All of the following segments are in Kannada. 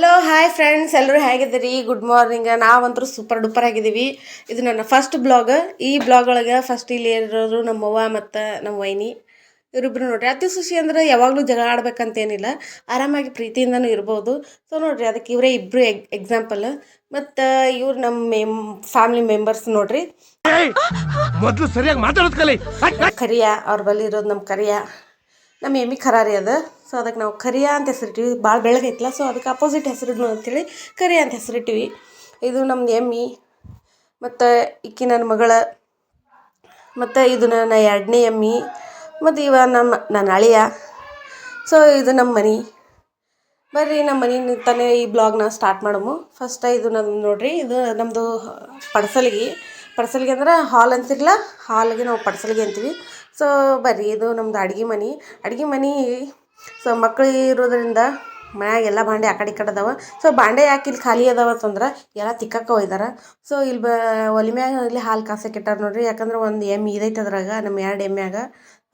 ಹಲೋ ಹಾಯ್ ಫ್ರೆಂಡ್ಸ್ ಎಲ್ಲರೂ ಹೇಗಿದ್ದೀರಿ? ಗುಡ್ ಮಾರ್ನಿಂಗ್ ನಾವಂತೂ ಸೂಪರ್ ಡೂಪರ್ ಆಗಿದ್ದೀವಿ. ಇದು ನನ್ನ ಫಸ್ಟ್ ಬ್ಲಾಗ್ ಈ ಬ್ಲಾಗ್ ಒಳಗೆ ಫಸ್ಟ್ ಇಲ್ಲಿ ಇರೋರು ನಮ್ಮವ್ವ ಮತ್ತು ನಮ್ಮ ವೈನಿ. ಇವರಿಬ್ರು ನೋಡ್ರಿ ಅತಿ ಖುಷಿ ಅಂದ್ರೆ ಯಾವಾಗಲೂ ಜಗಳ ಆಡ್ಬೇಕಂತೇನಿಲ್ಲ. ಆರಾಮಾಗಿ ಪ್ರೀತಿಯಿಂದನೂ ಇರ್ಬೋದು. ಸೊ ನೋಡ್ರಿ ಅದಕ್ಕೆ ಇವರೇ ಇಬ್ಬರು ಎಗ್ ಎಕ್ಸಾಂಪಲ್ ಮತ್ತು ಇವ್ರು ನಮ್ಮ ಮೆಮ್ ಫ್ಯಾಮಿಲಿ ಮೆಂಬರ್ಸ್ ನೋಡ್ರಿ. ಮೊದಲು ಸರಿಯಾಗಿ ಮಾತಾಡೋದು ಕಲಿ. ಕರಿಯ ಅವ್ರ ಬಳಿ ಇರೋದು ನಮ್ಮ ಕರಿಯ. ನಮ್ಮ ಎಮ್ಮಿ ಖರಾರಿ ಅದ. ಸೊ ಅದಕ್ಕೆ ನಾವು ಕರಿಯ ಅಂತ ಹೆಸರಿಟ್ಟಿವಿ. ಭಾಳ ಬೆಳಗೈತಲ್ಲ ಸೊ ಅದಕ್ಕೆ ಅಪೋಸಿಟ್ ಹೆಸರಿಡ್ನು ಅಂಥೇಳಿ ಕರಿಯ ಅಂತ ಹೆಸರಿಟ್ಟಿವಿ. ಇದು ನಮ್ದು ಎಮ್ಮಿ, ಮತ್ತು ಇಕ್ಕಿ ನನ್ನ ಮಗಳ, ಮತ್ತು ಇದು ನನ್ನ ಎರಡನೇ ಎಮ್ಮಿ, ಮತ್ತು ಇವ ನಮ್ಮ, ನನ್ನ ಅಳಿಯ ಸೊ ಇದು ನಮ್ಮ ಮನೆ. ಬರ್ರಿ, ನಮ್ಮ ಮನೆ ನಿಂತಾನೆ ಈ ಬ್ಲಾಗ್ನ ಸ್ಟಾರ್ಟ್ ಮಾಡಮು. ಫಸ್ಟ್ ಇದು ನಮ್ಮ ನೋಡ್ರಿ, ಇದು ನಮ್ಮದು ಪಡ್ಸಲ್ಗಿ ಪಡ್ಸಲ್ಗಿ ಅಂದ್ರೆ ಹಾಲ್ ಅಂತಿರಲ್ಲ ಹಾಲ್ಗೆ ನಾವು ಪರ್ಸಲ್ಗೆ ಅಂತೀವಿ. ಸೊ ಬರ್ರಿ, ಇದು ನಮ್ದು ಅಡ್ಗೆ ಮನೆ. ಅಡ್ಗೆ ಮನೆ ಸೊ ಮಕ್ಳು ಇರೋದ್ರಿಂದ ಮನ್ಯಾಗ ಎಲ್ಲ ಬಾಂಡೆ ಆ ಕಡೆ ಈ ಕಡೆ ಅದಾವ. ಸೊ ಬಾಂಡೆ ಯಾಕೆ ಇಲ್ಲಿ ಖಾಲಿ ಅದಾವ ಅಂತಂದ್ರೆ ಎಲ್ಲ ತಿಕ್ಕಕ್ಕ ಒಯ್ದಾರ. ಸೊ ಇಲ್ಲಿ ಬ, ಒಲಿ ಮ್ಯಾಗ ಇಲ್ಲಿ ಹಾಲು ಕಾಸಕ್ಕೆ ಇಟ್ಟಾರ ನೋಡ್ರಿ. ಯಾಕಂದ್ರೆ ಒಂದು ಎಮ್ಮೆ ಇದೈತೆ ಅದ್ರಾಗ ನಮ್ಮ ಎರಡು ಎಮ್ಮ್ಯಾಗ.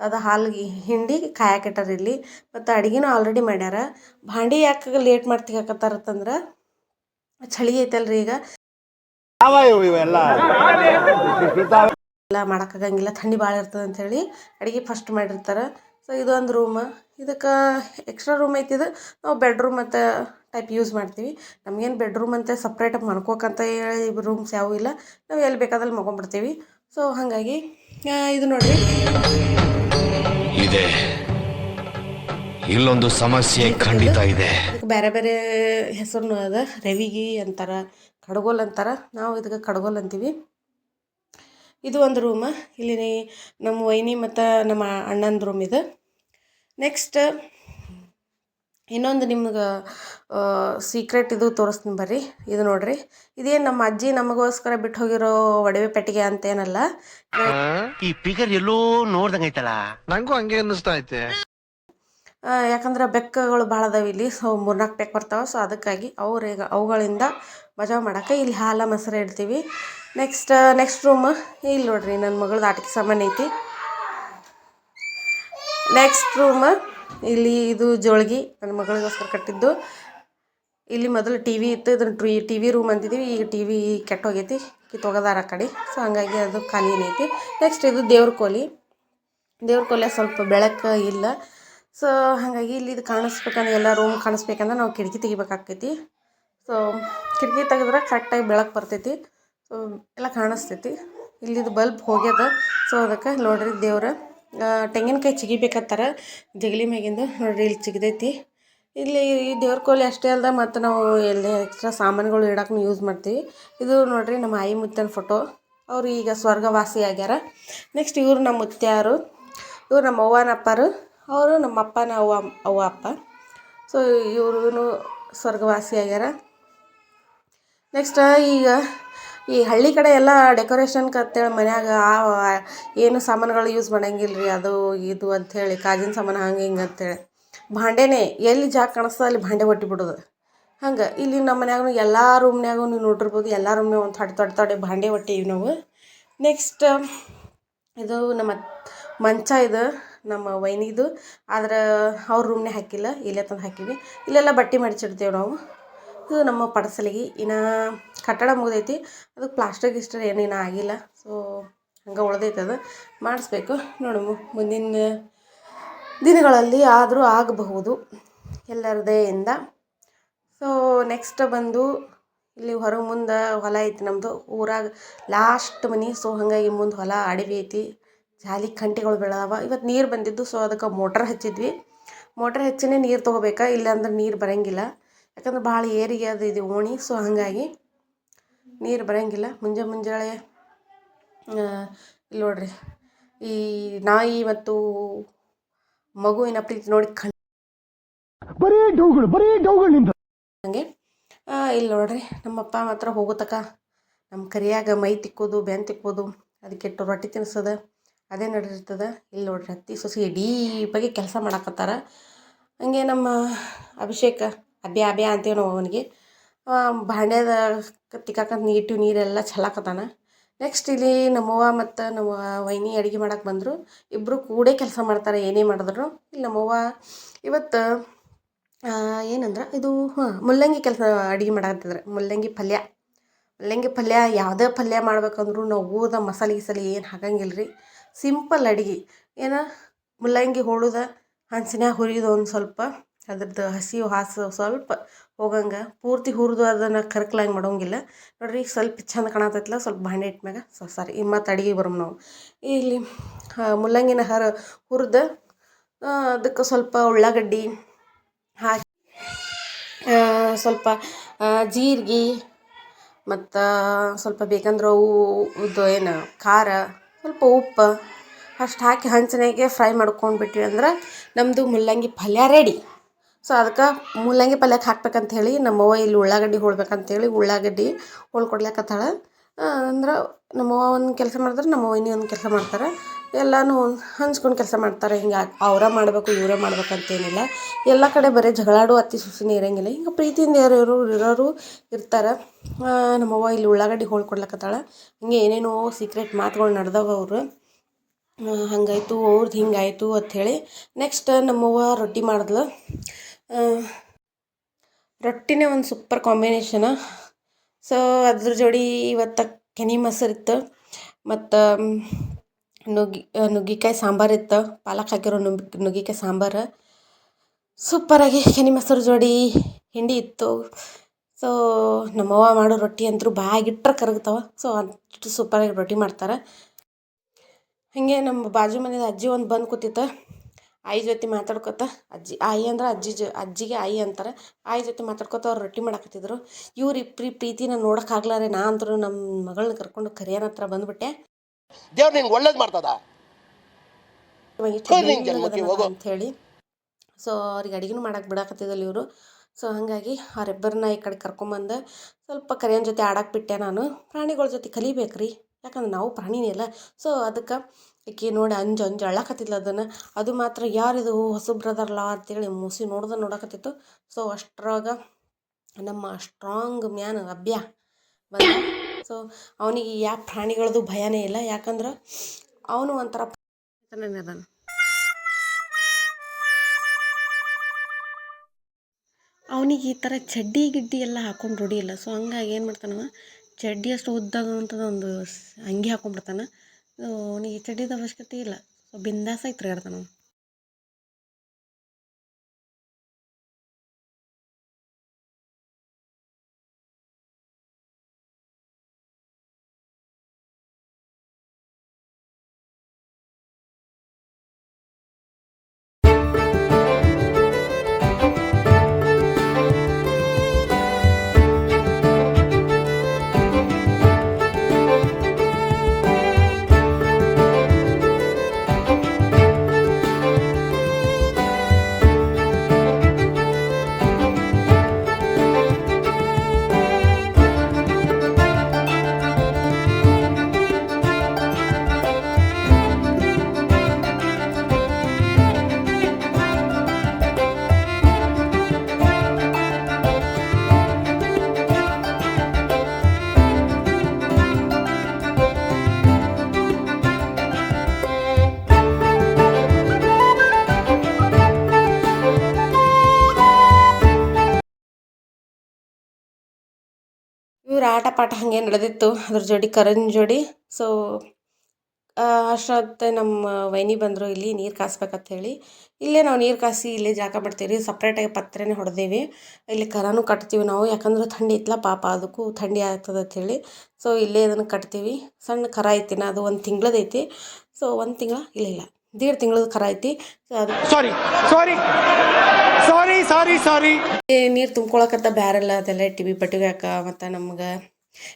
ಅದು ಹಾಲು ಹಿಂಡಿ ಕಾಯಕ್ಕೆ ಇಟ್ಟಾರ ಇಲ್ಲಿ. ಮತ್ತು ಅಡುಗೆನೂ ಆಲ್ರೆಡಿ ಮಾಡ್ಯಾರ. ಬಾಂಡೆ ಯಾಕೆ ಲೇಟ್ ಮಾಡಿ ತಿಕ್ಕಾಕತ್ತಾರತ್ತಂದ್ರೆ ಚಳಿ ಐತಲ್ರಿ ಈಗ. ಇವೆಲ್ಲ. ಎಲ್ಲ ಮಾಡೋಕ್ಕಾಗಂಗಿಲ್ಲ. ಥಂಡಿ ಭಾಳ ಇರ್ತದೆ ಹೇಳಿ ಅಡುಗೆ ಫಸ್ಟ್ ಮಾಡಿರ್ತಾರೆ. ಸೊ ಇದು ಒಂದು ರೂಮ್ ಇದಕ್ಕೆ ಎಕ್ಸ್ಟ್ರಾ ರೂಮ್ ಐತಿ ಇದು. ನಾವು ಬೆಡ್ರೂಮ್ ಮತ್ತು ಟೈಪ್ ಯೂಸ್ ಮಾಡ್ತೀವಿ. ನಮಗೇನು ಬೆಡ್ರೂಮ್ ಅಂತ ಸಪ್ರೇಟಾಗಿ ಮನ್ಕೋಕಂತ ಹೇಳಿ ರೂಮ್ಸ್ ಯಾವೂ ಇಲ್ಲ. ನಾವು ಎಲ್ಲಿ ಬೇಕಾದಲ್ಲಿ ಮಲ್ಕೊಂಡ್ಬಿಡ್ತೀವಿ ಸೊ ಹಾಗಾಗಿ ಇದು ನೋಡಿರಿ. ಇದೆ. ಇಲ್ಲೊಂದು ಸಮಸ್ಯೆ ಖಂಡಿತ ಇದೆ. ಬೇರೆ ಬೇರೆ ಹೆಸರು ಅದ. ರವಿಗಿ ಅಂತಾರ. ಕಡ್ಗೋಲ್ ಅಂತಾರ? ನಾವು ಇದಕ್ಕೆ ಕಡ್ಗೋಲ್ ಅಂತೀವಿ. ಇದು ಒಂದು ರೂಮ್ ಇಲ್ಲಿ ನಮ್ಮ ವೈನಿ ಮತ್ತು ನಮ್ಮ ಅಣ್ಣನ ರೂಮ್ ಇದು. ನೆಕ್ಸ್ಟ್ ಇನ್ನೊಂದು ನಿಮ್ಗೆ ಸೀಕ್ರೆಟ್ ಇದು ತೋರಿಸ್ತೀನಿ ಬರ್ರಿ. ಇದು ನೋಡ್ರಿ. ಇದೇನು ನಮ್ಮ ಅಜ್ಜಿ ನಮಗೋಸ್ಕರ ಬಿಟ್ಟು ಹೋಗಿರೋ ಒಡವೆ ಪೆಟ್ಟಿಗೆ ಅಂತೇನಲ್ಲ? ಈ ಫಿಗರ್ ಎಲ್ಲೋ ನೋಡ್ದಂಗೈತಲ್ಲ ನಂಗೂ ಹಂಗೆ ಅನ್ನಿಸ್ತಾ ಐತೆ. ಯಾಕಂದ್ರೆ ಬೆಕ್ಕಗಳು ಭಾಳ ಅದಾವ ಇಲ್ಲಿ ಸೊ ಮೂರ್ನಾಲ್ಕು ಬೆಕ್ಕು ಬರ್ತಾವೆ. ಸೊ ಅದಕ್ಕಾಗಿ ಅವ್ರೀಗ ಅವುಗಳಿಂದ ಮಜಾ ಮಾಡೋಕೆ ಇಲ್ಲಿ ಹಾಲ, ಮೊಸರು ಇಡ್ತೀವಿ. ನೆಕ್ಸ್ಟ್ ನೆಕ್ಸ್ಟ್ ರೂಮ್ ಇಲ್ಲಿ ನೋಡ್ರಿ ನನ್ನ ಮಗಳದ್ದು ಆಟಿಕೆ ಸಾಮಾನು ಐತಿ. ನೆಕ್ಸ್ಟ್ ರೂಮ್ ಇಲ್ಲಿ ಇದು ಜೋಳ್ಗಿ ನನ್ನ ಮಗಳಿಗೋಸ್ಕರ ಕಟ್ಟಿದ್ದು. ಇಲ್ಲಿ ಮೊದಲು ಟಿ ವಿ ಇತ್ತು, ಇದನ್ನು ಟ್ರೀ ಟಿ ವಿ ರೂಮ್ ಅಂತಿದ್ದೀವಿ ಈಗ ಟಿ ವಿ ಕೆಟ್ಟೋಗೈತಿ, ಕಿತ್ತೋಗದಾರ ಕಡೆ. ಸೊ ಹಂಗಾಗಿ ಅದು ಖಾಲಿ ಏನೈತಿ ನೆಕ್ಸ್ಟ್ ಇದು ದೇವ್ರ ಕೋಲಿ. ದೇವ್ರ ಕೊಲೆ ಸ್ವಲ್ಪ ಬೆಳಕು ಇಲ್ಲ. ಸೊ ಹಾಗಾಗಿ ಇಲ್ಲಿ ಇದು ಕಾಣಿಸ್ಬೇಕಂದ್ರೆ ಎಲ್ಲ ರೂಮ್ ಕಾಣಿಸ್ಬೇಕಂದ್ರೆ ನಾವು ಕಿಟಕಿ ತೆಗಿಬೇಕಾಗ್ತೈತಿ. ಸೊ ಕಿಟಕಿ ತೆಗೆದ್ರೆ ಕರೆಕ್ಟಾಗಿ ಬೆಳಕು ಬರ್ತೈತಿ. ಸೊ ಎಲ್ಲ ಕಾಣಿಸ್ತೈತಿ. ಇಲ್ಲಿದು ಬಲ್ಬ್ ಹೋಗ್ಯದ. ಸೊ ಅದಕ್ಕೆ ನೋಡ್ರಿ ದೇವ್ರ ತೆಂಗಿನಕಾಯಿ ಚಿಗಿಬೇಕತ್ತಾರ ಜಗಲಿ ಮ್ಯಾಗಿಂದು ನೋಡ್ರಿ ಇಲ್ಲಿ ಚಿಗದೈತಿ. ಇಲ್ಲಿ ಈ ದೇವ್ರ ಕೋಲಿ ಅಷ್ಟೇ ಅಲ್ಲದೆ ಮತ್ತು ನಾವು ಎಲ್ಲಿ ಎಕ್ಸ್ಟ್ರಾ ಸಾಮಾನುಗಳು ಇಡೋಕ್ಕೂ ಯೂಸ್ ಮಾಡ್ತೀವಿ. ಇದು ನೋಡ್ರಿ ನಮ್ಮ ಆಯಿ ಮುತ್ತನ ಫೋಟೋ ಅವರು ಈಗ ಸ್ವರ್ಗವಾಸಿ ಆಗ್ಯಾರ ನೆಕ್ಸ್ಟ್ ಇವರು ನಮ್ಮ ಮುತ್ಯಾರು ಇವ್ರು ನಮ್ಮ ಅವ್ವನ ಅಪ್ಪರು ಅವರು ನಮ್ಮ ಅಪ್ಪನ ಅವ್ವ ಅಪ್ಪ. ಸೊ ಇವ್ರಿಗೂ ಸ್ವರ್ಗವಾಸಿ ಆಗ್ಯಾರ. ನೆಕ್ಸ್ಟ್ ಈಗ ಈ ಹಳ್ಳಿ ಕಡೆ ಎಲ್ಲ ಡೆಕೋರೇಷನ್ ಅಂತೇಳಿ ಮನ್ಯಾಗ ಆ ಆ- ಏನು ಸಾಮಾನುಗಳು ಯೂಸ್ ಮಾಡಂಗಿಲ್ಲ ರೀ ಅದು ಇದು ಅಂಥೇಳಿ ಕಾಜಿನ ಸಾಮಾನು ಹಂಗೆ ಹಿಂಗೆ ಅಂತೇಳಿ ಭಾಂಡೆನೇ ಎಲ್ಲಿ ಜಾಗ ಕಾಣಿಸ್ತದೆ ಅಲ್ಲಿ ಭಾಂಡೆ ಒಟ್ಟಿ ಬಿಡೋದು. ಹಂಗೆ ಇಲ್ಲಿ ನಮ್ಮ ಮನ್ಯಾಗೂ ಎಲ್ಲ ರೂಮ್ನ್ಯಾಗೂ ನೀವು ನೋಡಿರ್ಬೋದು, ಎಲ್ಲ ರೂಮ್ನಾಗ ಒಂದು ತೊಡೆ ತೊಡೆ ತೊಡೆ ಭಾಂಡೆ ಒಟ್ಟಿವಿ ನಾವು. ನೆಕ್ಸ್ಟ್ ಇದು ನಮ್ಮ ಮಂಚ ಇದು. ನಮ್ಮ ವೈನಿದು. ಆದ್ರೆ ಅವ್ರ ರೂಮ್ನೇ ಹಾಕಿಲ್ಲ, ಇಲ್ಲೇ ತಂದು ಹಾಕಿವಿ. ಇಲ್ಲೆಲ್ಲ ಬಟ್ಟೆ ಮಡಿಚಿಡ್ತೇವೆ ನಾವು. ಇದು ನಮ್ಮ ಪಡಸಲಿಗೆ. ಇನ್ನು ಕಟ್ಟಡ ಮುಗ್ದೈತಿ. ಅದು ಪ್ಲಾಸ್ಟರ್ ಗಿಸ್ಟರ್ ಏನೇನು ಆಗಿಲ್ಲ. ಸೊ ಹಂಗೆ ಉಳ್ದೈತೆ ಅದು. ಮಾಡಿಸ್ಬೇಕು. ನೋಡು ಮುಂದಿನ ದಿನಗಳಲ್ಲಿ ಆದರೂ ಆಗಬಹುದು ಎಲ್ಲರ ದಯೆಯಿಂದ ಸೊ ನೆಕ್ಸ್ಟ್ ಬಂದು ಇಲ್ಲಿ ಹೊರಗೆ ಮುಂದೆ ಹೊಲ ಐತಿ ನಮ್ಮದು ಊರಾಗ ಲಾಸ್ಟ್ ಮನೆ. ಸೊ ಹಾಗಾಗಿ ಮುಂದೆ ಹೊಲ ಅಡವಿ ಐತಿ. ಜಾಲಿ ಕಂಟಿಗಳು ಬೆಳೆದವ. ಇವತ್ತು ನೀರು ಬಂದಿದ್ದು ಸೊ ಅದಕ್ಕೆ ಮೋಟ್ರ್ ಹಚ್ಚಿದ್ವಿ. ಮೋಟ್ರ್ ಹಚ್ಚಿನೇ ನೀರು ತೊಗೋಬೇಕಾ? ಇಲ್ಲಾಂದ್ರೆ ನೀರು ಬರೋಂಗಿಲ್ಲ. ಯಾಕಂದ್ರೆ ಭಾಳ ಏರಿಗೆ ಅದು ಇದು ಓಣಿ ಸೊ ಹಾಗಾಗಿ ನೀರು ಬರೋಂಗಿಲ್ಲ. ಮುಂಜೆ ಮುಂಜಾನೆ ಆ, ಇಲ್ಲಿ ನೋಡ್ರಿ ಈ ನಾಯಿ ಮತ್ತು ಮಗುವಿನ ಪ್ರೀತಿ ನೋಡಿ ಕಣ್ ಬರೀ ಡೌಗಳು ಬರೀ ಡೌಗಳು ನಿಂದ ಹಂಗೆ. ಆ, ಇಲ್ಲಿ ನೋಡ್ರಿ ನಮ್ಮಪ್ಪ ಮಾತ್ರ ಹೋಗೋತಕ ನಮ್ಮ ಕರಿಯಾಗ ಮೈ ತಿಕ್ಕೋದು ಬೆನ್ ತಿಕ್ಕೋದು ಅದಕ್ಕೆ ರೊಟ್ಟಿ ತಿನ್ಸೋದು. ಅದೇ ನಡೆದಿರ್ತದೆ. ಇಲ್ಲಿ ನೋಡ್ರಿ ಹತ್ತಿ ಸೊಸಿ ಡೀಪಾಗಿ ಕೆಲಸ ಮಾಡಾಕತ್ತಾರ. ಹಂಗೆ ನಮ್ಮ ಅಭಿಷೇಕ ಅಬ್ಯಾ ಅಬ್ಯಾ ಅಂತೀವಿ ನಾವು ಅವನಿಗೆ. ಭಾಂಡ್ಯದ ತಿಕ್ಕಾಕಂತ ನೀಟು ನೀರೆಲ್ಲ ಚೆಲ್ಲಾಕತ್ತಾನ ನೆಕ್ಸ್ಟ್ ಇಲ್ಲಿ ನಮ್ಮವ್ವ ಮತ್ತು ನಮ್ಮ ವೈನಿ ಅಡುಗೆ ಮಾಡಕ್ಕೆ ಬಂದರು. ಇಬ್ಬರು ಕೂಡೇ ಕೆಲಸ ಮಾಡ್ತಾರೆ, ಏನೇ ಮಾಡಿದ್ರು ಇಲ್ಲಿ ನಮ್ಮವ್ವ ಇವತ್ತು ಏನಂದ್ರೆ ಇದು, ಹಾಂ, ಮುಲ್ಲಂಗಿ ಕೆಲಸ ಅಡುಗೆ ಮಾಡಾಕತ್ತಿದ್ರೆ. ಮುಲ್ಲಂಗಿ ಪಲ್ಯ. ಮುಲ್ಲಂಗಿ ಪಲ್ಯ ಯಾವುದೇ ಪಲ್ಯ ಮಾಡ್ಬೇಕಂದ್ರೂ ನಾವು ಊದ ಮಸಾಲೆ ಗಿಸಾಲೆ ಏನು ಹಾಕಂಗಿಲ್ಲ ರೀ ಸಿಂಪಲ್ ಅಡ್ಗೆ. ಏನು, ಮುಲ್ಲಂಗಿ ಹೋಳುದ ಹಂಚಿನ್ಯಾಗ ಹುರಿದು ಒಂದು ಸ್ವಲ್ಪ, ಅದ್ರದ್ದು ಹಸಿ ಹಾಸು ಸ್ವಲ್ಪ ಹೋಗಂಗೆ ಪೂರ್ತಿ ಹುರಿದು ಅದನ್ನು ಕರ್ಕ್ಲಂಗೆ ಮಾಡೋಂಗಿಲ್ಲ. ನೋಡಿರಿ ಸ್ವಲ್ಪ ಚಂದ ಕಾಣತೈತಲ್ಲ ಸ್ವಲ್ಪ ಬಾಂಡೆ ಇಟ್ಮ್ಯಾಗ ಸೊ, ಸಾರಿ, ಈ ಮತ್ತು ಅಡ್ಗೆ ಬರೋಮ್ ನಾವು. ಇಲ್ಲಿ ಮುಲ್ಲಂಗಿನ ಹರ ಹುರಿದ ಅದಕ್ಕೆ ಸ್ವಲ್ಪ ಉಳ್ಳಾಗಡ್ಡಿ ಹಾಕಿ ಸ್ವಲ್ಪ ಜೀರಿಗೆ, ಮತ್ತು ಸ್ವಲ್ಪ ಬೇಕಂದ್ರೆ ಅವು ಏನು, ಖಾರ ಸ್ವಲ್ಪ ಉಪ್ಪು ಅಷ್ಟು ಹಾಕಿ ಹಂಚಿನಾಗೆ ಫ್ರೈ ಮಾಡ್ಕೊಂಡು ಬಿಟ್ವಿ ಅಂದ್ರೆ ನಮ್ಮದು ಮುಲ್ಲಂಗಿ ಪಲ್ಯ ರೆಡಿ ಸೊ ಅದಕ್ಕೆ ಮುಲ್ಲಂಗಿ ಪಲ್ಯಕ್ಕೆ ಹಾಕ್ಬೇಕಂತ ಹೇಳಿ ನಮ್ಮವ್ವ ಇಲ್ಲಿ ಉಳ್ಳಾಗಡ್ಡಿ ಹೋಳ್ಬೇಕಂತೇಳಿ ಉಳ್ಳಾಗಡ್ಡಿ ಹೋಳ್ ಕೊಡ್ಲಿಕತ್ತಾಳ ಅಂದ್ರೆ ನಮ್ಮವ್ವ ಒಂದು ಕೆಲಸ ಮಾಡಿದ್ರೆ ನಮ್ಮ ಇನ್ನೊಂದು ಒಂದು ಕೆಲಸ ಮಾಡ್ತಾರೆ. ಎಲ್ಲನೂ ಹಂಚ್ಕೊಂಡು ಕೆಲಸ ಮಾಡ್ತಾರೆ. ಹಿಂಗೆ ಅವರೇ ಮಾಡಬೇಕು, ಇವರೇ ಮಾಡ್ಬೇಕಂತೇನಿಲ್ಲ ಎಲ್ಲ ಕಡೆ ಬರೀ ಜಗಳಾಡು ಅತ್ತೆ ಸೊಸೆನೇ ಇರೋಂಗಿಲ್ಲ. ಹಿಂಗೆ ಪ್ರೀತಿಯಿಂದ ಯಾರು ಇರೋರು ಇರ್ತಾರೆ. ನಮ್ಮವ್ವ ಇಲ್ಲಿ ಉಳ್ಳಾಗಡ್ಡಿ ಹೋಳ್ಕೊಡ್ಲಕತ್ತಾಳೆ ಹಿಂಗೆ ಏನೇನೋ ಸೀಕ್ರೆಟ್ ಮಾತುಗಳು ನಡೆದವ ಅವರು. ಹಂಗಾಯ್ತು ಅವ್ರದ್ದು ಹಿಂಗಾಯಿತು ಅಂಥೇಳಿ ನೆಕ್ಸ್ಟ್ ನಮ್ಮವ್ವ ರೊಟ್ಟಿ ಮಾಡಿದ್ಲು. ರೊಟ್ಟಿನೇ ಒಂದು ಸೂಪರ್ ಕಾಂಬಿನೇಷನ ಸೊ ಅದ್ರ ಜೋಡಿ ಇವತ್ತು ಕೆನೆ ಮೊಸರು ಇತ್ತು. ಮತ್ತು ನುಗ್ಗಿ ನುಗ್ಗಿಕಾಯಿ ಸಾಂಬಾರು ಇತ್ತು. ಪಾಲಕ್ ಹಾಕಿರೋ ನುಗ್ಗಿ ನುಗ್ಗಿಕಾಯಿ ಸಾಂಬಾರು. ಸೂಪರಾಗಿ ಕೆನೆ ಮೊಸರು ಜೋಡಿ ಹಿಂಡಿ ಇತ್ತು. ಸೊ ನಮ್ಮವ್ವ ಮಾಡೋ ರೊಟ್ಟಿ ಅಂತೂ ಬಾಯಾಗಿಟ್ರೆ ಕರಗ್ತಾವ. ಸೊ ಅಷ್ಟು ಸೂಪರಾಗಿ ರೊಟ್ಟಿ ಮಾಡ್ತಾರೆ. ಹಾಗೆ ನಮ್ಮ ಬಾಜು ಮನೇದು ಅಜ್ಜಿ ಒಂದು ಬಂದು ಕೂತಿತ್ತು. ಆಯಿ ಜೊತೆ ಮಾತಾಡ್ಕೊತ ಅಜ್ಜಿ ಆಯಿ ಅಂದ್ರೆ ಅಜ್ಜಿ ಜೊ ಅಜ್ಜಿಗೆ ಆಯಿ ಅಂತಾರೆ. ಆಯಿ ಜೊತೆ ಮಾತಾಡ್ಕೊತ ಅವ್ರು ರೊಟ್ಟಿ ಮಾಡಕತ್ತಿದ್ರು. ಇವ್ರು ಇಬ್ಬರಿ ಪ್ರೀತಿನ ನೋಡೋಕ್ಕಾಗ್ಲಾರೆ ನಾ ಅಂತೂ ನಮ್ಮ ಮಗಳನ್ನ ಕರ್ಕೊಂಡು ಕರಿಯನ ಹತ್ರ ಬಂದ್ಬಿಟ್ಟೆ. ದೇವ್ರು ನಿಂಗೆ ಒಳ್ಳೇದು ಮಾಡ್ತದ? ಅಂಥೇಳಿ ಸೊ ಅವ್ರಿಗೆ ಅಡುಗೆನೂ ಮಾಡಕ್ಕೆ ಬಿಡಾಕತ್ತಿದ್ದಲ್ಲಿ ಇವರು. ಸೊ ಹಾಗಾಗಿ ಅವರಿಬ್ಬರನ್ನ ಈ ಕಡೆ ಕರ್ಕೊಂಬಂದು ಸ್ವಲ್ಪ ಕರಿಯನ ಜೊತೆ ಆಡಕ್ಕೆ ಬಿಟ್ಟೆ ನಾನು. ಪ್ರಾಣಿಗಳ ಜೊತೆ ಕಲಿಬೇಕು ರೀ ಯಾಕಂದ್ರೆ ನಾವು ಪ್ರಾಣಿನೇ ಅಲ್ಲ. ಸೊ ಅದಕ್ಕೆ ಈಕೆ ನೋಡಿ ಅಂಜು ಅಂಜು ಅಳಕತ್ತಿಲ್ಲ ಅದನ್ನು. ಅದು ಮಾತ್ರ ಯಾರಿದು ಹೊಸಬ್ರದಾರಲ್ಲ ಅಂತೇಳಿ ಮೂಸಿ ನೋಡ್ದೆ ನೋಡಕತ್ತಿತ್ತು. ಸೊ ಅಷ್ಟ್ರಾಗ ನಮ್ಮ ಸ್ಟ್ರಾಂಗ್ ಮ್ಯಾನ್ ಅಭ್ಯ ಬಂದ. ಸೊ ಅವನಿಗೆ ಯಾವ ಪ್ರಾಣಿಗಳದ್ದು ಭಯನೇ ಇಲ್ಲ. ಯಾಕಂದ್ರೆ ಅವನು ಒಂಥರ ಅದಾನ. ಅವನಿಗೆ ಈ ಥರ ಚಡ್ಡಿ ಗಿಡ್ಡಿ ಎಲ್ಲ ಹಾಕೊಂಡು ರೂಢಿ ಇಲ್ಲ. ಸೊ ಹಂಗಾಗಿ ಏನು ಮಾಡ್ತಾನವ? ಚಡ್ಡಿ ಅಷ್ಟು ಉದ್ದದಂಥದ್ದು ಒಂದು ಸ್ ಅಂಗಿ ಹಾಕೊಂಡ್ಬಿಡ್ತಾನೆ. ಅವನಿಗೆ ಚಡ್ಡಿದ ಅವಶ್ಯಕತೆ ಇಲ್ಲ. ಸೊ ಬಿಂದಾಸಾಗಿ ತಿರ್ಗಾಡ್ತಾನೆ ಅವ್ನು. ಆಟ ಪಾಠ ಹಾಗೆ ನಡೆದಿತ್ತು ಅದ್ರ ಜೋಡಿ ಕರಣ್ ಜೋಡಿ. ಸೊ ಅಷ್ಟೊತ್ತೆ ನಮ್ಮ ವೈನಿ ಬಂದರು ಇಲ್ಲಿ ನೀರು ಕಾಸ್ಬೇಕಂತ ಹೇಳಿ. ಇಲ್ಲೇ ನಾವು ನೀರು ಕಾಸಿ ಇಲ್ಲೇ ಜಾಗ ಮಾಡ್ತೀವಿ ರೀ ಸಪ್ರೇಟಾಗಿ ಪತ್ರೆನೇ ಹೊಡೆದೇವಿ. ಇಲ್ಲಿ ಕರಾನು ಕಟ್ತೀವಿ ನಾವು ಯಾಕಂದ್ರೆ ಥಂಡಿ ಇತ್ತಲ್ಲ ಪಾಪ ಅದಕ್ಕೂ ಥಂಡಿ ಆಗ್ತದೆ ಹೇಳಿ. ಸೊ ಇಲ್ಲೇ ಅದನ್ನು ಕಟ್ತೀವಿ. ಸಣ್ಣ ಕರ ಐತಿ ಅದು ಒಂದು ತಿಂಗಳದೈತಿ ಐತಿ. ಸೊ ಒಂದು ತಿಂಗಳ ಇಲ್ಲ ಇಲ್ಲ ದೀಡ್ ತಿಂಗಳದ ಕರ ಐತಿ. ಸಾರಿ ಸಾರಿ ಸಾರಿ ಸಾರಿ ಸಾರಿ ನೀರು ತುಂಬ್ಕೊಳಕತ್ತ ಬ್ಯಾರೆಲ್ಲ ಅದೆಲ್ಲ ಇಟ್ಟಿವಿ ಪಟ್ಟಿಗೆ ಹಾಕ ಮತ್ತು ನಮ್ಗೆ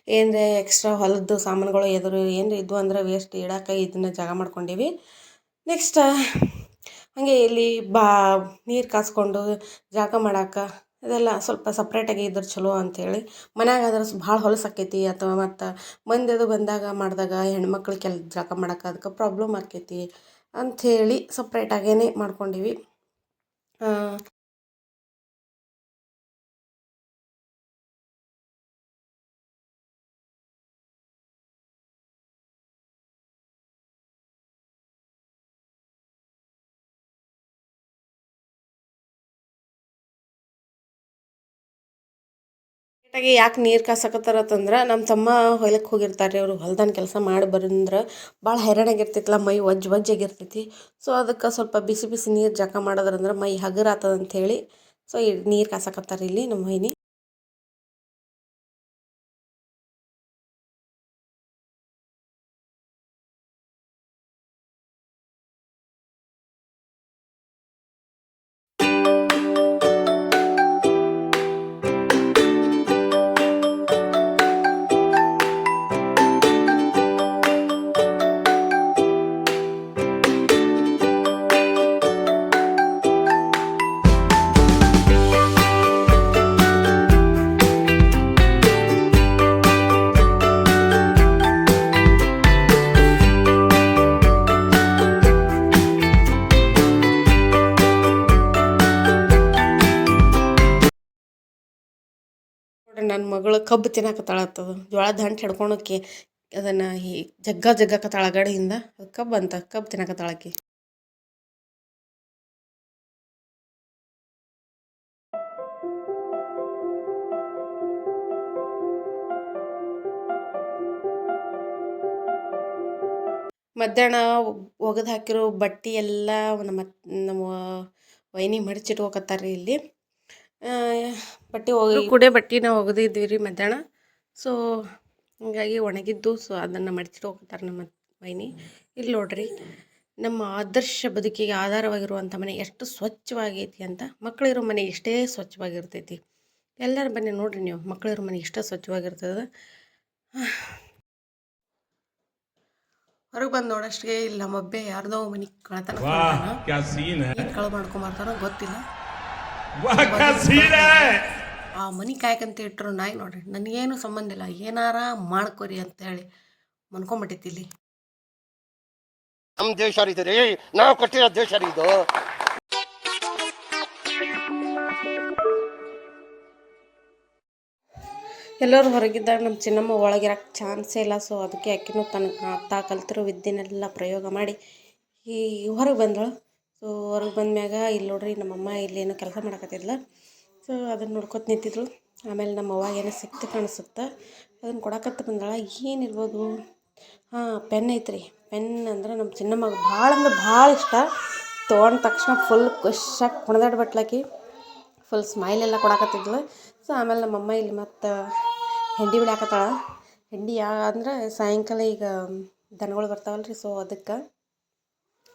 ಏನರೇ ಎಕ್ಸ್ಟ್ರಾ ಹೊಲದ್ದು ಸಾಮಾನುಗಳು ಎದುರು ಏನು ಇದ್ವು ಅಂದ್ರೆ ವೇಸ್ಟ್ ಇಡಕ್ಕೆ ಇದನ್ನ ಜಾಗ ಮಾಡ್ಕೊಂಡೀವಿ. ನೆಕ್ಸ್ಟ್ ಹಾಗೆ ಇಲ್ಲಿ ಬಾ, ನೀರು ಕಾಸ್ಕೊಂಡು ಜಾಗ ಮಾಡಕ್ಕೆ ಇದೆಲ್ಲ ಸ್ವಲ್ಪ ಸಪ್ರೇಟಾಗಿ ಇದ್ರೆ ಚಲೋ ಅಂಥೇಳಿ ಮನ್ಯಾಗ ಆದ್ರೆ ಭಾಳ ಹೊಲಸು ಆಕೈತಿ ಅಥವಾ ಮತ್ತು ಮಂದಿ ಅದು ಬಂದಾಗ ಮಾಡಿದಾಗ ಹೆಣ್ಮಕ್ಳು ಕೆಲ ಜಾಗ ಮಾಡೋಕೆ ಅದಕ್ಕೆ ಪ್ರಾಬ್ಲಮ್ ಆಕೈತಿ ಅಂಥೇಳಿ ಸಪ್ರೇಟಾಗೇ ಮಾಡ್ಕೊಂಡೀವಿ. ಕರೆಕ್ಟಾಗಿ ಯಾಕೆ ನೀರು ಕಾಸಕತ್ತಾರತ್ತಂದ್ರೆ ನಮ್ಮ ತಮ್ಮ ಹೊಲಕ್ಕೆ ಹೋಗಿರ್ತಾರೆ ಅವರು ಹೊಲ್ದಾನ ಕೆಲಸ ಮಾಡಿ ಬಂದ್ರೆ ಭಾಳ ಹೈರಾಣಾಗಿರ್ತೈತಲ್ಲ ಮೈ ವಜ್ಜ ಆಗಿರ್ತೈತಿ ಸೊ ಅದಕ್ಕೆ ಸ್ವಲ್ಪ ಬಿಸಿ ಬಿಸಿ ನೀರು ಜಳಕ ಮಾಡೋದ್ರಂದ್ರೆ ಮೈ ಹಗುರ ಆತದ ಹೇಳಿ ಸೊ ನೀರು ಕಾಸಕತ್ತಾರೆ ಇಲ್ಲಿ ನಮ್ಮ ವೈನಿ ಕಬ್ಬು ತಿನ್ನಕತ್ತಾಳತ್ತದು ಜೋಳದ ಹಂಟು ಹಿಡ್ಕೊಳಕ್ಕೆ ಅದನ್ನು ಈ ಜಗ್ಗ ಜಗ್ಗಕತ್ತಾಳ ಗಡಿಯಿಂದ ಅದು ಕಬ್ಬು ಅಂತ ಕಬ್ಬು ತಿನ್ನಕತ್ತಾಳಕಿ ಮಧ್ಯಾಹ್ನ ಒಗೆದು ಹಾಕಿರೋ ಬಟ್ಟೆ ಎಲ್ಲ ನಮ್ಮ ನಮ್ಮ ವೈನಿ ಮಡಚಿಟ್ಕೋಕತ್ತಾರೆ ರೀ ಇಲ್ಲಿ. ಬಟ್ಟೆ ಹೋಗಿ ಕೂಡ ಬಟ್ಟೆನ ಒಗೆದಿದ್ವಿ ರೀ ಮಧ್ಯಾಹ್ನ. ಸೊ ಹಿಂಗಾಗಿ ಒಣಗಿದ್ದು ಸೊ ಅದನ್ನು ಮಡಚಿಟ್ಟು ಹೋಗ್ತಾರೆ ನಮ್ಮ ಮೈನಿ ಇಲ್ಲಿ ನೋಡ್ರಿ ನಮ್ಮ ಆದರ್ಶ ಬದುಕಿಗೆ ಆಧಾರವಾಗಿರುವಂಥ ಮನೆ ಎಷ್ಟು ಸ್ವಚ್ಛವಾಗೈತಿ ಅಂತ ಮಕ್ಕಳಿರೋ ಮನೆ ಎಷ್ಟೇ ಸ್ವಚ್ಛವಾಗಿರ್ತೈತಿ. ಎಲ್ಲರ ಬನ್ನಿ ನೋಡ್ರಿ ನೀವು ಮಕ್ಕಳಿರೋ ಮನೆ ಇಷ್ಟೇ ಸ್ವಚ್ಛವಾಗಿರ್ತದೆ. ಹೊರಗೆ ಬಂದು ನೋಡಷ್ಟೇ ಇಲ್ಲ ಮಬ್ಬೆ ಯಾರ್ದೋ ಮನೆ ಕಳ್ತಾನ ಏನು ಕಳು ಮಾಡ್ಕೊಂಬರ್ತಾನೋ ಗೊತ್ತಿಲ್ಲ. ಆ ಮನೆ ಕಾಯ್ಕಂತ ಇಟ್ಟರು ನಾಯಿ ನೋಡ್ರಿ ನನಗೇನು ಸಂಬಂಧ ಇಲ್ಲ ಏನಾರ ಮಾಡ್ಕೋರಿ ಅಂತ ಹೇಳಿ ಇಲ್ಲಿ. ನಮ್ಮ ದೇಶ ರೀ ಇದು ರೀ ನಾವು ಕಟ್ಟಿರೋ ದೇಶ ರೀ ಇದು. ಎಲ್ಲರೂ ಹೊರಗಿದ್ದಾಗ ನಮ್ಮ ಚಿನ್ನಮ್ಮ ಒಳಗಿರಕ್ಕೆ ಚಾನ್ಸೇ ಇಲ್ಲ ಸೊ ಅದಕ್ಕೆ ಅಕ್ಕಿನೂ ತನ್ನ ಅತ್ತ ಕಲ್ತಿರೋ ವಿದ್ಯೆನೆಲ್ಲ ಪ್ರಯೋಗ ಮಾಡಿ ಈ ಹೊರಗೆ ಬಂದಳು. ಸೊ ಹೊರಗೆ ಬಂದ್ಮ್ಯಾಗ ಇಲ್ಲಿ ನೋಡ್ರಿ ನಮ್ಮಮ್ಮ ಇಲ್ಲೇನೋ ಕೆಲಸ ಮಾಡಕತ್ತಿದ್ಲ ಸೊ ಅದನ್ನು ನೋಡ್ಕೊತ ನಿಂತಿದ್ರು ಆಮೇಲೆ ನಮ್ಮ ಅವ್ವ ಏನೋ ಸಿಕ್ತು ಕಾಣಿಸುತ್ತೆ. ಅದನ್ನು ಕೊಡಕತ್ತ ಬಂದಾಳ. ಏನಿರ್ಬೋದು ಹಾಂ, ಪೆನ್ ಐತ್ರಿ. ಪೆನ್ ಅಂದ್ರೆ ನಮ್ಮ ಚಿನ್ನಮ್ಮಗೆ ಭಾಳ ಅಂದ್ರೆ ಭಾಳ ಇಷ್ಟ. ತೊಗೊಂಡ ತಕ್ಷಣ ಫುಲ್ ಖುಷಾಗಿ ಕುಣದಾಡ್ಬಿಟ್ಲಾಕಿ ಫುಲ್ ಸ್ಮೈಲ್ ಎಲ್ಲ ಕೊಡಕತ್ತಿದ್ಲು. ಸೊ ಆಮೇಲೆ ನಮ್ಮಮ್ಮ ಇಲ್ಲಿ ಮತ್ತು ಹೆಂಡಿ ಬಿಡಾಕತ್ತಾಳ ಹೆಂಡಿ ಯಾ ಅಂದ್ರೆ ಸಾಯಂಕಾಲ ಈಗ ದನಗಳು ಬರ್ತಾವಲ್ಲ ರೀ ಸೊ ಅದಕ್ಕೆ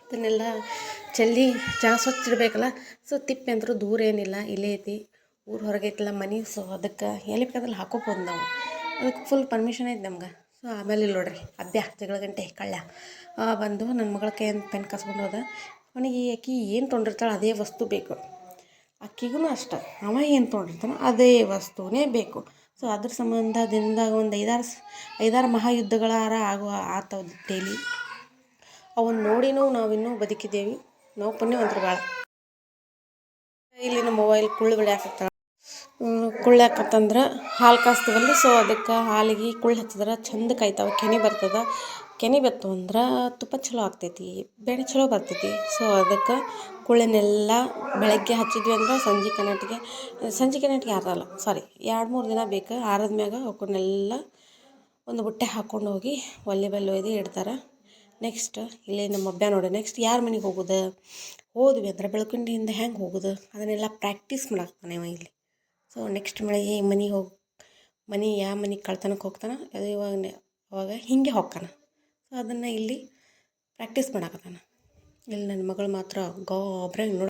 ಅದನ್ನೆಲ್ಲ ಚೆಲ್ಲಿ ಜಾಗ ಸ್ವಚ್ಛ ಇಡಬೇಕಲ್ಲ? ಸೊ ತಿಪ್ಪೆ ಅಂದರೂ ದೂರ ಏನಿಲ್ಲ, ಇಲ್ಲೇ ಐತಿ ಊರು ಹೊರಗೆ ಐತಲ್ಲ ಮನೆ, ಸೊ ಅದಕ್ಕೆ ಎಲ್ಲಿ ಬೇಕಾದಲ್ಲಿ ಹಾಕೋಬೋದು ನಾವು. ಅದಕ್ಕೆ ಫುಲ್ ಪರ್ಮಿಷನ್ ಐತೆ ನಮ್ಗೆ. ಸೊ ಆಮೇಲೆ ಇಲ್ಲಿ ನೋಡ್ರಿ, ಅದ್ಯಾ ಜಗಳ ಗಂಟೆ, ಕಳ್ಳ. ಬಂದು ನನ್ನ ಮಗಳ ಕೈ ಪೆನ್ ಕಸ್ಕೊಂಡು ಹೋದ. ಅವನಿಗೆ ಆಕಿ ಏನು ತೊಗೊಂಡಿರ್ತಾಳೆ ಅದೇ ವಸ್ತು ಬೇಕು. ಅಕ್ಕಿಗೂ ಅಷ್ಟ. ಅವ ಏನು ತೊಗೊಂಡಿರ್ತಾನೆ ಅದೇ ವಸ್ತುವೇ ಬೇಕು. ಸೊ ಅದ್ರ ಸಂಬಂಧದಿಂದ ಒಂದು ಐದಾರು ಐದಾರು ಮಹಾಯುದ್ಧಗಳಾರ ಆಗುವ ಆತ ಡೈಲಿ ಅವನ್ನ ನೋಡಿನೂ ನಾವಿನ್ನೂ ಬದುಕಿದ್ದೇವೆ ನಾವು ಪುಣ್ಯವಂತರು ಭಾಳ ಇಲ್ಲಿ ನಮ್ಮ ಮೊಬೈಲ್ ಕುಳ್ಳು ಬೆಳೆಯಾಕತ್ತಾಳ ಕುಳ್ಳಾಕತ್ತಂದ್ರೆ ಹಾಲು ಕಾಸ್ತೀವಲ್ಲ ಸೊ ಅದಕ್ಕೆ ಹಾಲಿಗೆ ಕುಳ್ಳು ಹಚ್ಚಿದ್ರೆ ಚಂದ ಕಾಯ್ತಾವೆ. ಕೆನೆ ಬರ್ತದೆ. ಕೆನೆ ಬತ್ತು ಅಂದ್ರೆ ತುಪ್ಪ ಚಲೋ ಆಗ್ತೈತಿ, ಬೆಣ್ಣೆ ಚಲೋ ಬರ್ತೈತಿ. ಸೊ ಅದಕ್ಕೆ ಕುಳ್ಳನ್ನೆಲ್ಲ ಬೆಳಗ್ಗೆ ಹಚ್ಚಿದ್ವಿ ಅಂದ್ರೆ ಸಂಜೆ ಕನ್ನಟಿಗೆ ಸಂಜೆ ಕನ್ನಟಿಗೆ ಆರಲ್ಲ ಸಾರಿ ಎರಡು ಮೂರು ದಿನ ಬೇಕು ಆರದ ಮ್ಯಾಗ ಅವಕ್ಕನ್ನೆಲ್ಲ ಒಂದು ಬುಟ್ಟೆ ಹಾಕ್ಕೊಂಡು ಹೋಗಿ ಒಲೆ ಒಯ್ದು ಇಡ್ತಾರೆ. ನೆಕ್ಸ್ಟ್ ಇಲ್ಲಿ ನಮ್ಮ ಒಬ್ಬ ನೋಡಿ. ನೆಕ್ಸ್ಟ್ ಯಾರ ಮನೆಗೆ ಹೋಗೋದು? ಹೋದ್ವಿ ಅಂದ್ರೆ ಬೆಳಕುಂಡಿಯಿಂದ ಹೆಂಗೆ ಹೋಗೋದು? ಅದನ್ನೆಲ್ಲ ಪ್ರಾಕ್ಟೀಸ್ ಮಾಡಾಕ್ತಾನೆ ಇವಾಗ ಇಲ್ಲಿ. ಸೊ ನೆಕ್ಸ್ಟ್ ಮಳೆಗೆ ಮನೆಗೆ ಹೋಗಿ, ಮನೆ ಯಾವ ಮನೆಗೆ ಕಳ್ತನಕ್ಕೆ ಹೋಗ್ತಾನೆ? ಅದು ಇವಾಗ ಅವಾಗ ಹಿಂಗೆ ಹೋಗ್ತಾನೆ. ಸೊ ಅದನ್ನು ಇಲ್ಲಿ ಪ್ರಾಕ್ಟೀಸ್ ಮಾಡಾಕತ್ತಾನ. ಇಲ್ಲಿ ನನ್ನ ಮಗಳು ಮಾತ್ರ ಗೋಬ್ರಂಗೆ ನೋಡಿ